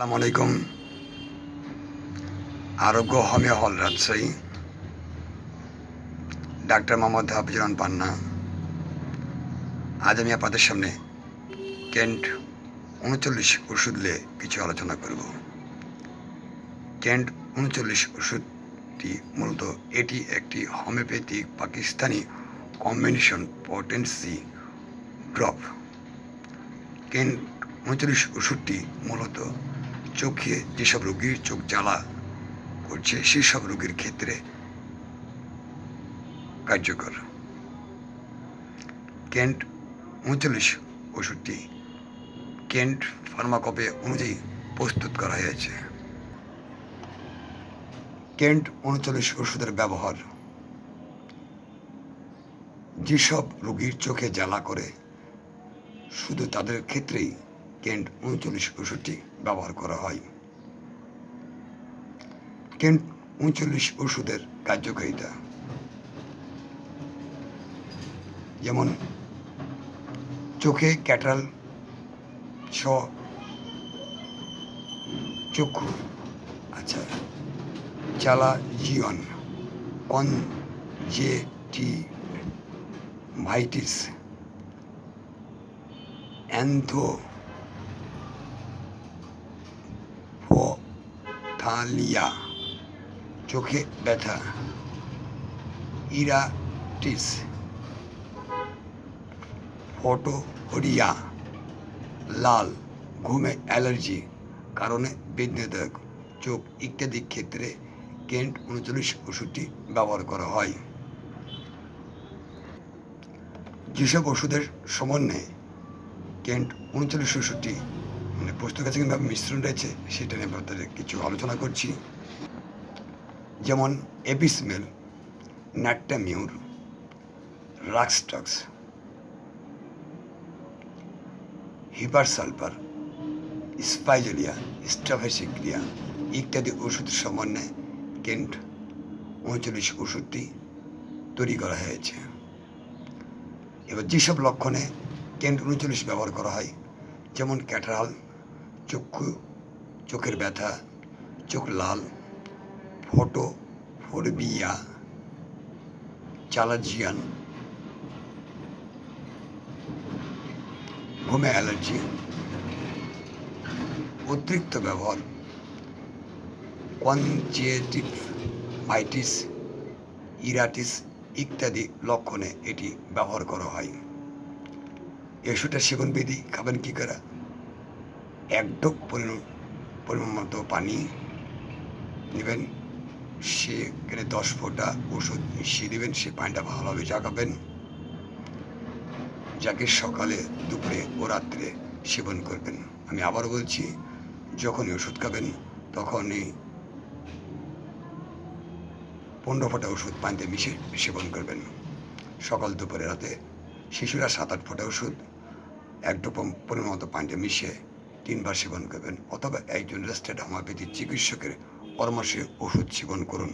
আসসালামু আলাইকুম। Arogya homeo hall Rajshahi. Doctor Mohammad Hafizur Rahman Panna. আজ আমি আপনাদের সামনে কেন্ট উনচল্লিশ ওষুধ নিয়ে কিছু আলোচনা করব। কেন্ট উনচল্লিশ ওষুধটি মূলত এটি একটি homeopathic Pakistani combination potency drop. Kent উনচল্লিশ ওষুধটি মূলত চোখে যেসব রোগীর চোখ জ্বালা করছে, সেসব রোগীর ক্ষেত্রে কার্যকর। কেন্ট উনচল্লিশ ওষুধটি কেন্ট ফার্মাকপে অনুযায়ী প্রস্তুত করা হয়েছে। কেন্ট উনচল্লিশ ওষুধের ব্যবহার। যেসব রোগীর চোখে জ্বালা করে, শুধু তাদের ক্ষেত্রেই কেন্ট উনচল্লিশ ওষুধটি ব্যবহার করা হয়। কেন্ট উনচল্লিশ ওষুধের কার্যকারিতা। যেমন, চোখে ক্যাটাল ছ চক্ষু আচ্ছা চালা জিয়ন টি, ভাইটিস, অ্যান্থো ফোথালিয়া চোখে ব্যথা। ইরাটিস। ফটোরিয়া লাল। ঘুমে অ্যালার্জি। কারণে বেদনাদায়ক চোখ ইত্যাদি ক্ষেত্রে কেন্ট উনচল্লিশ ওষুধটি ব্যবহার করা হয়। যেসব ওষুধের সমন্বয়ে কেন্ট উনচল্লিশ ওষুধটি প্রস্তুত কাছে কীভাবে মিশ্রণ রয়েছে সেটা নিয়ে আপনাদের কিছু আলোচনা করছি। যেমন apis mel natrum mur rhus tox hepar sulphur, spigelia staphysagria ইত্যাদি ওষুধ সমন্বয়ে কেন্ট উনচল্লিশ ওষুধটি তৈরি করা হয়েছে। এবার যেসব লক্ষণে কেন্ট উনচল্লিশ ব্যবহার করা হয়, যেমন ক্যাটারাল চক্ষু চোখের ব্যথা, চোখ লাল, ফটো, ফোরবিয়া, চালাজিয়ান, ঘুমে অ্যালার্জি, অতিরিক্ত ব্যবহার, কনজেটিভ মাইটিস, ইরাটিস ইত্যাদি লক্ষণে এটি ব্যবহার করা হয়। এষুটা সেবন বিধি খাবেন কী করে? এক ডোক পরিমাণ মতো পানি নেবেন সেখানে দশ ফোঁটা ওষুধ মিশিয়ে দেবেন। সে পানিটা ভালোভাবে জাগাবেন। যাকে সকালে, দুপুরে ও রাত্রে সেবন করবেন। আমি আবার বলছি, যখনই ওষুধ খাবেন, তখনই পনেরো ফোঁটা ওষুধ পানিতে মিশে সেবন করবেন। সকাল, দুপুরে, রাতে শিশুরা সাত আট ফোঁটা ওষুধ এক পরিমাণ মতো পানিতে মিশিয়ে তিনবার সেবন করবেন অথবা একজন রেজিস্টার্ড হোমিওপ্যাথি চিকিৎসকের পরামর্শে ওষুধ সেবন করুন।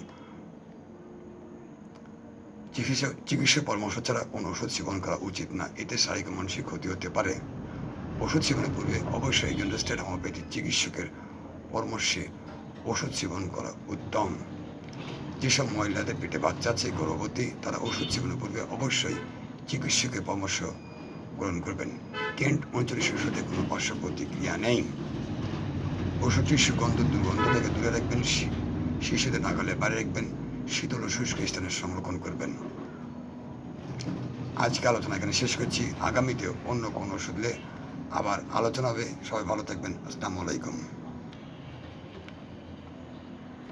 চিকিৎসা চিকিৎসা পরামর্শ ছাড়া কোনো ওষুধ সেবন করা উচিত না। এতে শারীরিক মানসিক ক্ষতি হতে পারে। ওষুধ সেবনের পূর্বে অবশ্যই একজন রেজিস্টার্ড হোমিওপ্যাথি চিকিৎসকের পরামর্শে ওষুধ সেবন করা উত্তম। যেসব মহিলাদের পেটে বাচ্চা আছে, গর্ভবতী, তারা ওষুধ সেবনের পূর্বে অবশ্যই চিকিৎসকের পরামর্শ গ্রহণ করবেন। কেন্ট অঞ্চলে ওষুধে কোনো পার্শ্ব প্রতিক্রিয়া নেই। ওষুধটির সুগন্ধ দুর্গন্ধ থেকে দূরে রাখবেন শিশুদের নাগালে বাইরে রাখবেন, শীতল ও শুষ্ক স্থানে সংরক্ষণ করবেন। আজকে আলোচনা এখানে শেষ করছি। আগামীতে অন্য কোনো ওষুধ আবার আলোচনা হবে। সবাই ভালো থাকবেন। আসসালামু আলাইকুম।